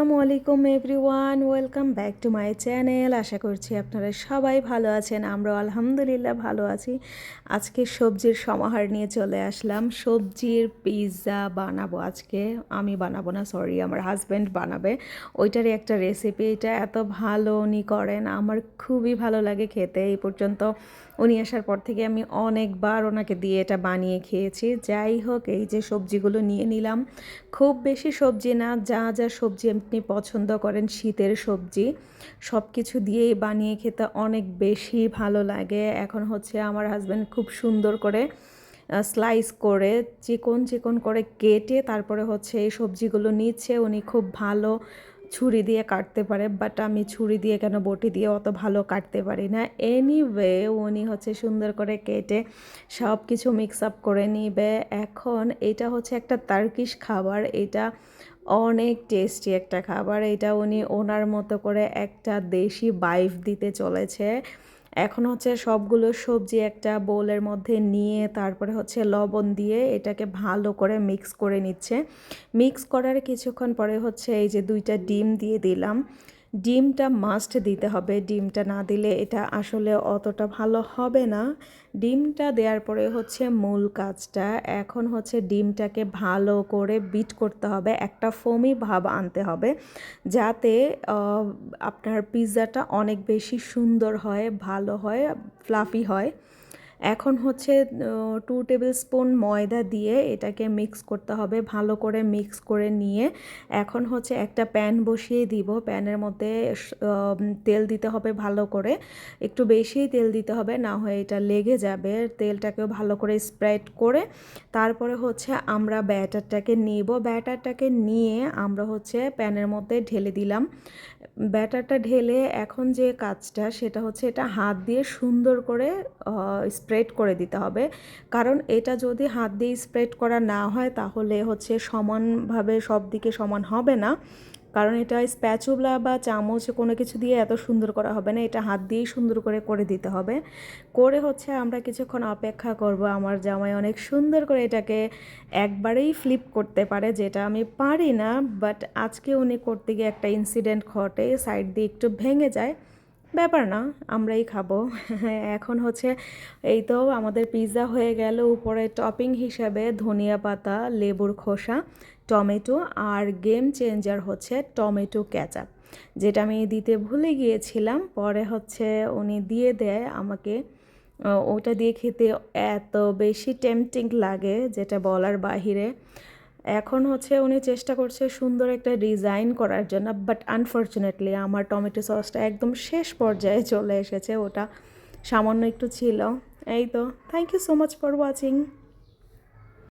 আসসালামু আলাইকুম everyone, welcome back to my channel. আশা করছি আপনারা সবাই ভালো আছেন আমরা আলহামদুলিল্লাহ ভালো আছি। আজকে সবজির সমাহার নিয়ে চলে আসলাম। সবজির পিৎজা বানাবো আজকে। আমি বানাবো না সরি আমার হাজব্যান্ড বানাবে। ওইটারই একটা রেসিপি এটা এত ভালো উনি করেন, আমার খুবই ভালো লাগে খেতে। এই পর্যন্ত উনি আসার পর থেকে আমি অনেকবার ওনাকে দিয়ে এটা বানিয়ে খেয়েছি। যাই হোক, এই যে সবজিগুলো নিয়ে নিলাম, খুব বেশি সবজি না, যা যা সবজি আপনি পছন্দ করেন, শীতের সবজি সব কিছু দিয়েই বানিয়ে খেতে অনেক বেশি ভালো লাগে। এখন হচ্ছে আমার হাজব্যান্ড খুব সুন্দর করে স্লাইস করে, চিকন চিকন করে কেটে তারপরে হচ্ছে এই সবজিগুলো নিচ্ছে। উনি খুব ভালো ছুরি দিয়ে কাটতে পারে বাট আমি ছুরি দিয়ে কেন বটি দিয়ে অত ভালো কাটতে পারি না? এনিওয়ে উনি হচ্ছে সুন্দর করে কেটে সব কিছু মিক্স আপ করে নিবে। এখন এটা হচ্ছে একটা তার্কিশ খাবার, এটা অনেক টেস্টি একটা খাবার। এটা উনি ওনার মতো করে একটা দেশি বাইফ দিতে চলেছে। এখন হচ্ছে সবগুলো সবজি একটা বোলের মধ্যে নিয়ে তারপরে হচ্ছে লবণ দিয়ে এটাকে ভালো করে মিক্স করে নিচ্ছে। মিক্স করার কিছুক্ষণ পরে হচ্ছে এই যে দুইটা ডিম দিয়ে দিলাম। ডিমটা মাস্ট দিতে হবে। ডিমটা না দিলে এটা আসলে অতটা ভালো হবে না। ডিমটা দেওয়ার পরে হচ্ছে মূল কাজটা। এখন হচ্ছে ডিমটাকে ভালো করে বিট করতে হবে। একটা ফোমি ভাব আনতে হবে যাতে আপনার পিৎজাটা অনেক বেশি সুন্দর হয়, ভালো হয় ফ্লাফি হয়। এখন হচ্ছে টু টেবিল স্পুন ময়দা দিয়ে এটাকে মিক্স করতে হবে, ভালো করে মিক্স করে নিয়ে এখন হচ্ছে একটা প্যান বসিয়ে দিব প্যানের মধ্যে তেল দিতে হবে ভালো করে, একটু বেশিই তেল দিতে হবে, না হয় এটা লেগে যাবে, তেলটাকেও ভালো করে স্প্রেড করে তারপরে হচ্ছে আমরা ব্যাটারটাকে নিব, ব্যাটারটাকে নিয়ে আমরা হচ্ছে প্যানের মধ্যে ঢেলে দিলাম, ব্যাটারটা ঢেলে এখন যে কাজটা সেটা হচ্ছে এটা হাত দিয়ে সুন্দর করে স্প্রেড করে দিতে হবে। কারণ এটা যদি হাত দিয়ে স্প্রেড করা না হয়, তাহলে হচ্ছে সমানভাবে সব দিকে সমান হবে না। কারণ এটা স্প্যাচুলা বা চামচ কোনো কিছু দিয়ে এত সুন্দর করা হবে না, এটা হাত দিয়েই সুন্দর করে করে দিতে হবে। করে হচ্ছে আমরা কিছুক্ষণ অপেক্ষা করব, আমার জামাই অনেক সুন্দর করে এটাকে একবারেই ফ্লিপ করতে পারে, যেটা আমি পারি না বাট আজকে উনি করতে গিয়ে একটা ইনসিডেন্ট ঘটে সাইড দিয়ে একটু ভেঙে যায়। ব্যাপার না, আমরাই খাব। এখন হচ্ছে এই তো আমাদের পিৎজা হয়ে গেল, উপরে টপিং হিসাবে ধনিয়া পাতা, লেবুর খোসা, টমেটো আর গেম চেঞ্জার হচ্ছে টমেটো ক্যাচাপ যেটা আমি দিতে ভুলে গিয়েছিলাম, পরে হচ্ছে উনি দিয়ে দেয় আমাকে। ওটা দিয়ে খেতে এত বেশি টেম্পটিং লাগে, যেটা বলার বাহিরে। এখন হচ্ছে উনি চেষ্টা করছে সুন্দর একটা ডিজাইন করার জন্য বাট আনফর্চুনেটলি আমার টমেটো সসটা একদম শেষ পর্যায়ে চলে এসেছে, ওটা সামান্য একটু ছিল। এই তো thank you so much for watching